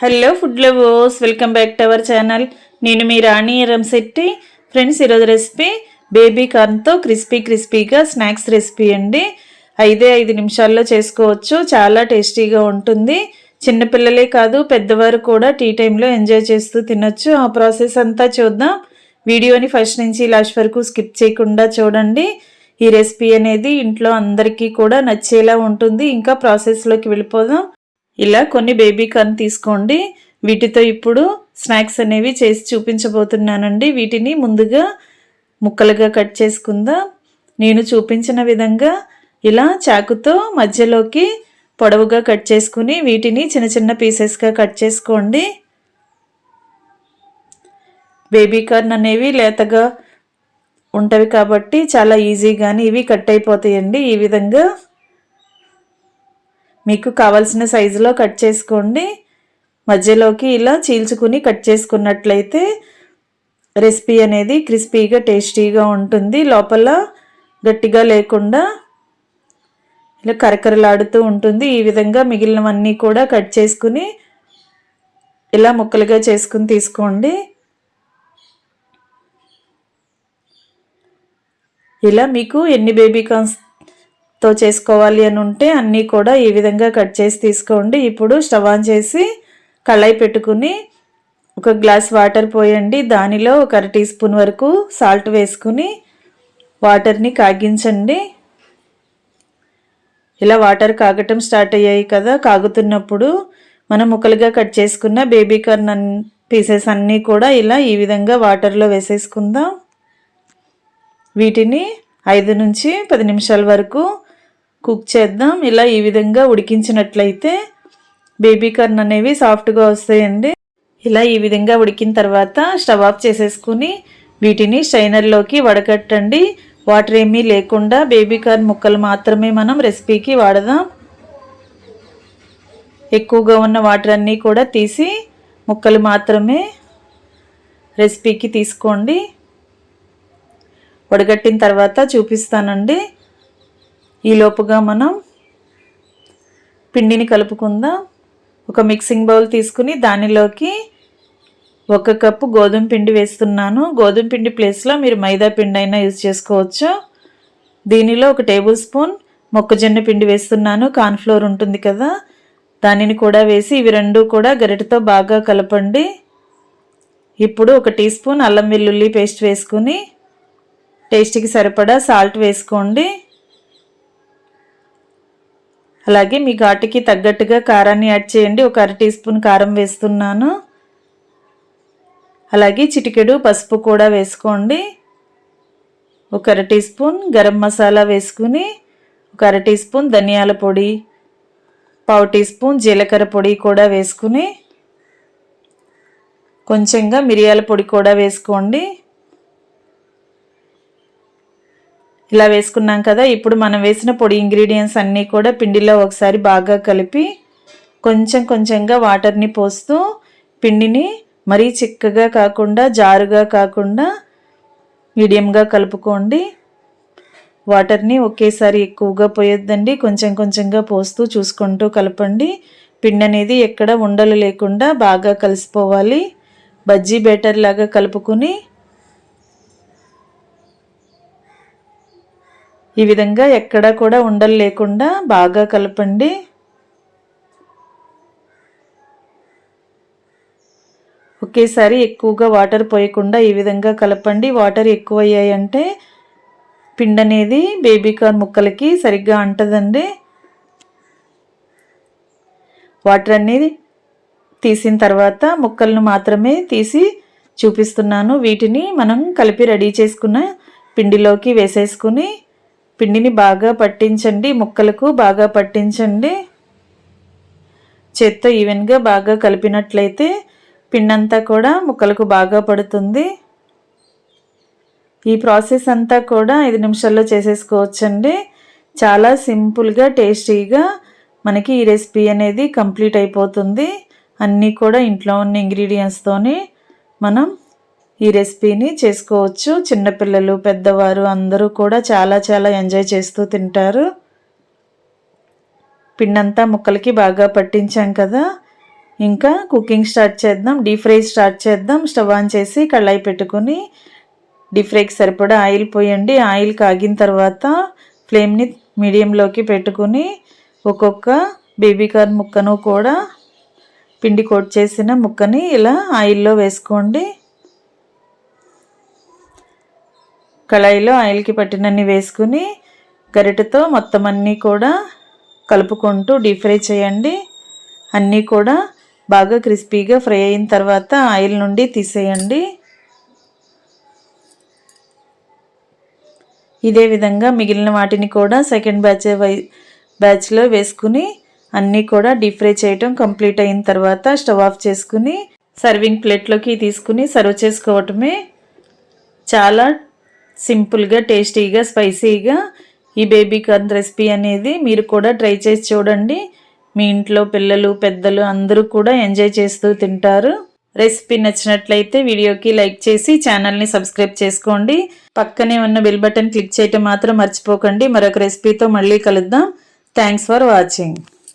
Hello food lovers welcome back to our channel నేను మీ Rani రంశెట్టి friends ఈరోజు రెసిపీ బేబీ కార్న్తో క్రిస్పీ క్రిస్పీగా స్నాక్స్ రెసిపీ అండి. ఐదే ఐదు నిమిషాల్లో చేసుకోవచ్చు. చాలా టేస్టీగా ఉంటుంది. చిన్నపిల్లలే కాదు పెద్దవారు కూడా టీ టైంలో ఎంజాయ్ చేస్తూ తినొచ్చు. ఆ ప్రాసెస్ అంతా చూద్దాం. వీడియోని ఫస్ట్ నుంచి లాస్ట్ వరకు స్కిప్ చేయకుండా చూడండి. ఈ రెసిపీ అనేది ఇంట్లో అందరికీ కూడా నచ్చేలా ఉంటుంది. ఇంకా ప్రాసెస్లోకి వెళ్ళిపోదాం. ఇలా కొన్ని బేబీ కార్న్ తీసుకోండి. వీటితో ఇప్పుడు స్నాక్స్ అనేవి చేసి చూపించబోతున్నానండి. వీటిని ముందుగా ముక్కలుగా కట్ చేసుకుందాం. నేను చూపించిన విధంగా ఇలా చాకుతో మధ్యలోకి పొడవుగా కట్ చేసుకుని వీటిని చిన్న చిన్న పీసెస్గా కట్ చేసుకోండి. బేబీ కార్న్ అనేవి లేతగా ఉంటవి కాబట్టి చాలా ఈజీగాని ఇవి కట్ అయిపోతాయండి. ఈ విధంగా మీకు కావాల్సిన సైజులో కట్ చేసుకోండి. మధ్యలోకి ఇలా చీల్చుకుని కట్ చేసుకున్నట్లయితే రెసిపీ అనేది క్రిస్పీగా టేస్టీగా ఉంటుంది. లోపల గట్టిగా లేకుండా ఇలా కరకరలాడుతూ ఉంటుంది. ఈ విధంగా మిగిలినవన్నీ కూడా కట్ చేసుకుని ఇలా ముక్కలుగా చేసుకుని తీసుకోండి. ఇలా మీకు ఎన్ని బేబీ కార్న్స్ తో చేసుకోవాలి అని ఉంటే అన్నీ కూడా ఈ విధంగా కట్ చేసి తీసుకోండి. ఇప్పుడు స్టవ్ ఆన్ చేసి కళాయి పెట్టుకుని ఒక గ్లాస్ వాటర్ పోయండి. దానిలో ఒక అర టీ స్పూన్ వరకు సాల్ట్ వేసుకుని వాటర్ని కాగించండి. ఇలా వాటర్ కాగటం స్టార్ట్ అయ్యాయి కదా కాగుతున్నప్పుడు మనం ముక్కలుగా కట్ చేసుకున్న బేబీ కార్న్ పీసెస్ అన్నీ కూడా ఇలా ఈ విధంగా వాటర్లో వేసేసుకుందాం. వీటిని ఐదు నుంచి పది నిమిషాల వరకు కుక్ చేద్దాం. ఇలా ఈ విధంగా ఉడికించినట్లయితే బేబీ కార్న్ అనేవి సాఫ్ట్గా వస్తాయండి. ఇలా ఈ విధంగా ఉడికిన తర్వాత స్టవ్ ఆఫ్ చేసేసుకుని వీటిని స్ట్రైనర్లోకి వడకట్టండి. వాటర్ ఏమీ లేకుండా బేబీ కార్న్ ముక్కలు మాత్రమే మనం రెసిపీకి వాడదాం. ఎక్కువగా ఉన్న వాటర్ అన్నీ కూడా తీసి ముక్కలు మాత్రమే రెసిపీకి తీసుకోండి. వడగట్టిన తర్వాత చూపిస్తానండి. ఈలోపుగా మనం పిండిని కలుపుకుందాం. ఒక మిక్సింగ్ బౌల్ తీసుకుని దానిలోకి ఒక కప్పు గోధుమ పిండి వేస్తున్నాను. గోధుమ పిండి ప్లేస్లో మీరు మైదా పిండి అయినా యూజ్ చేసుకోవచ్చు. దీనిలో ఒక టేబుల్ స్పూన్ మొక్కజొన్న పిండి వేస్తున్నాను. కార్న్ఫ్లోర్ ఉంటుంది కదా దానిని కూడా వేసి ఇవి రెండు కూడా గరిటతో బాగా కలపండి. ఇప్పుడు ఒక టీ స్పూన్ అల్లం వెల్లుల్లి పేస్ట్ వేసుకుని టేస్ట్కి సరిపడా సాల్ట్ వేసుకోండి. అలాగే మీ ఘాటుకి తగ్గట్టుగా కారాన్ని యాడ్ చేయండి. ఒక అర టీ స్పూన్ కారం వేస్తున్నాను. అలాగే చిటికెడు పసుపు కూడా వేసుకోండి. ఒక అర టీ స్పూన్ గరం మసాలా వేసుకుని ఒక అర టీ స్పూన్ ధనియాల పొడి పావు టీ స్పూన్ జీలకర్ర పొడి కూడా వేసుకుని కొంచెంగా మిరియాల పొడి కూడా వేసుకోండి. ఇలా వేసుకున్నాం కదా ఇప్పుడు మనం వేసిన పొడి ఇంగ్రీడియంట్స్ అన్నీ కూడా పిండిలో ఒకసారి బాగా కలిపి కొంచెం కొంచెంగా వాటర్ని పోస్తూ పిండిని మరీ చిక్కగా కాకుండా జారుగా కాకుండా మీడియంగా కలుపుకోండి. వాటర్ని ఒకేసారి ఎక్కువగా పోయొద్దండి కొంచెం కొంచెంగా పోస్తూ చూసుకుంటూ కలపండి. పిండి అనేది ఎక్కడ ఉండలు లేకుండా బాగా కలిసిపోవాలి. బజ్జీ బెటర్ లాగా కలుపుకుని ఈ విధంగా ఎక్కడా కూడా ఉండలు లేకుండా బాగా కలపండి. ఒకేసారి ఎక్కువగా వాటర్ పోయకుండా ఈ విధంగా కలపండి. వాటర్ ఎక్కువ అయ్యాయంటే పిండి అనేది బేబీ కార్న్ ముక్కలకి సరిగ్గా అంటదండి. వాటర్ అనేది తీసిన తర్వాత ముక్కలను మాత్రమే తీసి చూపిస్తున్నాను. వీటిని మనం కలిపి రెడీ చేసుకున్న పిండిలోకి వేసేసుకుని పిండిని బాగా పట్టించండి ముక్కలకు బాగా పట్టించండి. చేత్తో ఈవెన్గా బాగా కలిపినట్లయితే పిండి అంతా కూడా ముక్కలకు బాగా పడుతుంది. ఈ ప్రాసెస్ అంతా కూడా ఐదు నిమిషాల్లో చేసేసుకోవచ్చండి. చాలా సింపుల్గా టేస్టీగా మనకి ఈ రెసిపీ అనేది కంప్లీట్ అయిపోతుంది. అన్నీ కూడా ఇంట్లో ఉన్న ఇంగ్రీడియంట్స్తోని మనం ఈ రెసిపీని చేసుకోవచ్చు. చిన్నపిల్లలు పెద్దవారు అందరూ కూడా చాలా చాలా ఎంజాయ్ చేస్తూ తింటారు. పిండంతా ముక్కలకి బాగా పట్టించాం కదా. ఇంకా కుకింగ్ స్టార్ట్ చేద్దాం. డీప్ ఫ్రై స్టార్ట్ చేద్దాం. స్టవ్ ఆన్ చేసి కళాయి పెట్టుకొని డీప్ ఫ్రైకి సరిపడా ఆయిల్ పోయండి. ఆయిల్ కాగిన తర్వాత ఫ్లేమ్ని మీడియంలోకి పెట్టుకుని ఒక్కొక్క బేబీ కార్న్ ముక్కను కూడా పిండి కోట్ చేసిన ముక్కని ఇలా ఆయిల్లో వేసుకోండి. కళాయిలో ఆయిల్కి పట్టినన్ని వేసుకుని గరిటెతో మొత్తం అన్నీ కూడా కలుపుకుంటూ డీప్ ఫ్రై చేయండి. అన్నీ కూడా బాగా క్రిస్పీగా ఫ్రై అయిన తర్వాత ఆయిల్ నుండి తీసేయండి. ఇదే విధంగా మిగిలిన వాటిని కూడా సెకండ్ బ్యాచ్ వై బ్యాచ్లో వేసుకుని అన్నీ కూడా డీప్ ఫ్రై చేయటం కంప్లీట్ అయిన తర్వాత స్టవ్ ఆఫ్ చేసుకుని సర్వింగ్ ప్లేట్లోకి తీసుకుని సర్వ్ చేసుకోవటమే చాలా సింపుల్గా టేస్టీగా స్పైసీగా ఈ బేబీ కార్న్ రెసిపీ అనేది మీరు కూడా ట్రై చేసి చూడండి. మీ ఇంట్లో పిల్లలు పెద్దలు అందరూ కూడా ఎంజాయ్ చేస్తూ తింటారు. రెసిపీ నచ్చినట్లయితే వీడియోకి లైక్ చేసి ఛానల్ని సబ్స్క్రైబ్ చేసుకోండి. పక్కనే ఉన్న బెల్ బటన్ క్లిక్ చేయటం మాత్రం మర్చిపోకండి. మరొక రెసిపీతో మళ్ళీ కలుద్దాం. Thanks for watching.